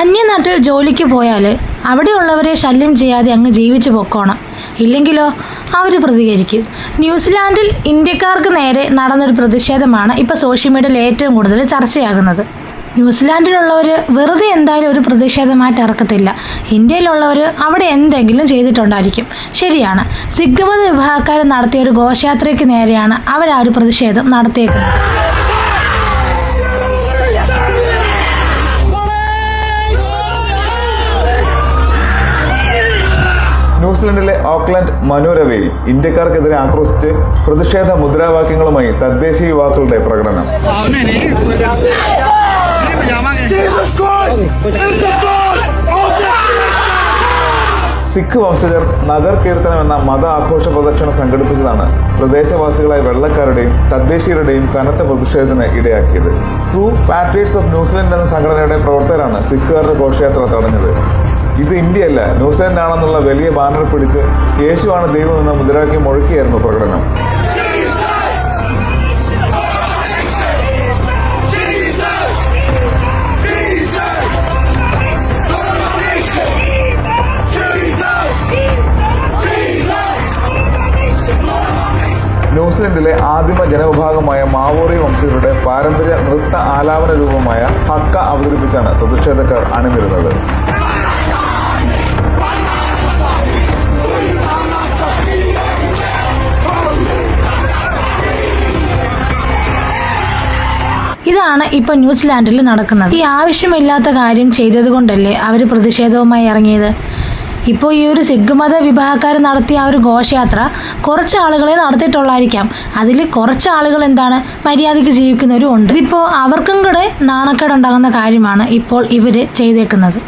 അന്യനാട്ടിൽ ജോലിക്ക് പോയാൽ അവിടെയുള്ളവരെ ശല്യം ചെയ്യാതെ അങ്ങ് ജീവിച്ചു പൊക്കോണം. ഇല്ലെങ്കിലോ? അവർ പ്രതികരിക്കും. ന്യൂസിലാൻഡിൽ ഇന്ത്യക്കാർക്ക് നേരെ നടന്നൊരു പ്രതിഷേധമാണ് ഇപ്പോൾ സോഷ്യൽ മീഡിയയിൽ ഏറ്റവും കൂടുതൽ ചർച്ചയാകുന്നത്. ന്യൂസിലാൻഡിലുള്ളവർ വെറുതെ എന്തായാലും ഒരു പ്രതിഷേധമായിട്ട് ഇറക്കത്തില്ല. ഇന്ത്യയിലുള്ളവർ അവിടെ എന്തെങ്കിലും ചെയ്തിട്ടുണ്ടായിരിക്കും. ശരിയാണ്. സിഖ് മത വിഭാഗക്കാർ നടത്തിയ ഒരു ഘോഷയാത്രയ്ക്ക് നേരെയാണ് അവർ ആ ഒരു പ്രതിഷേധം നടത്തിയേക്കുന്നത്. ന്യൂസിലൻഡിലെ ഓക്ലാൻഡ് മനോരവയിൽ ഇന്ത്യക്കാർക്കെതിരെ ആക്രോശിച്ച് പ്രതിഷേധ മുദ്രാവാക്യങ്ങളുമായി തദ്ദേശീയ യുവാക്കളുടെ പ്രകടനം. സിഖ് വംശജർ നഗർ കീർത്തനം എന്ന മത ആഘോഷ പ്രദക്ഷിണം സംഘടിപ്പിച്ചതാണ് പ്രദേശവാസികളായ വെള്ളക്കാരുടെയും തദ്ദേശീയരുടെയും കനത്ത പ്രതിഷേധത്തിന് ഇടയാക്കിയത്. True patriots of New Zealand എന്ന സംഘടനയുടെ പ്രവർത്തകരാണ് സിഖുകാരുടെ ഘോഷയാത്ര തടഞ്ഞത്. ഇത് ഇന്ത്യയല്ല. ന്യൂസിലൻഡ് ആണെന്നുള്ള വലിയ ബാനർ പിടിച്ച് യേശുവാണ് ദൈവം എന്ന മുദ്രാവാക്യം മുഴക്കിയായിരുന്നു പ്രകടനം. ന്യൂസിലൻഡിലെ ആദിമ ജനവിഭാഗമായ മാവോറി വംശജരുടെ പാരമ്പര്യ നൃത്ത ആലാപന രൂപമായ ഹക്ക അവതരിപ്പിച്ചാണ് പ്രതിഷേധക്കാർ അണിനിരുന്നത്. ഇതാണ് ഇപ്പൊ ന്യൂസിലാൻഡിൽ നടക്കുന്നത്. ഈ ആവശ്യമില്ലാത്ത കാര്യം ചെയ്തത് കൊണ്ടല്ലേ അവർ പ്രതിഷേധവുമായി ഇറങ്ങിയത്? ഇപ്പോൾ ഈ ഒരു സിഖ് മത വിഭാഗക്കാർ നടത്തിയ ആ ഒരു ഘോഷയാത്ര കുറച്ച് ആളുകളെ നടത്തിയിട്ടുള്ളായിരിക്കാം അതിൽ കുറച്ച് ആളുകൾ എന്താണ് മര്യാദയ്ക്ക് ജീവിക്കുന്നവരും ഉണ്ട്. ഇതിപ്പോൾ അവർക്കും കൂടെ നാണക്കേടുണ്ടാകുന്ന കാര്യമാണ് ഇപ്പോൾ ഇവർ ചെയ്തേക്കുന്നത്.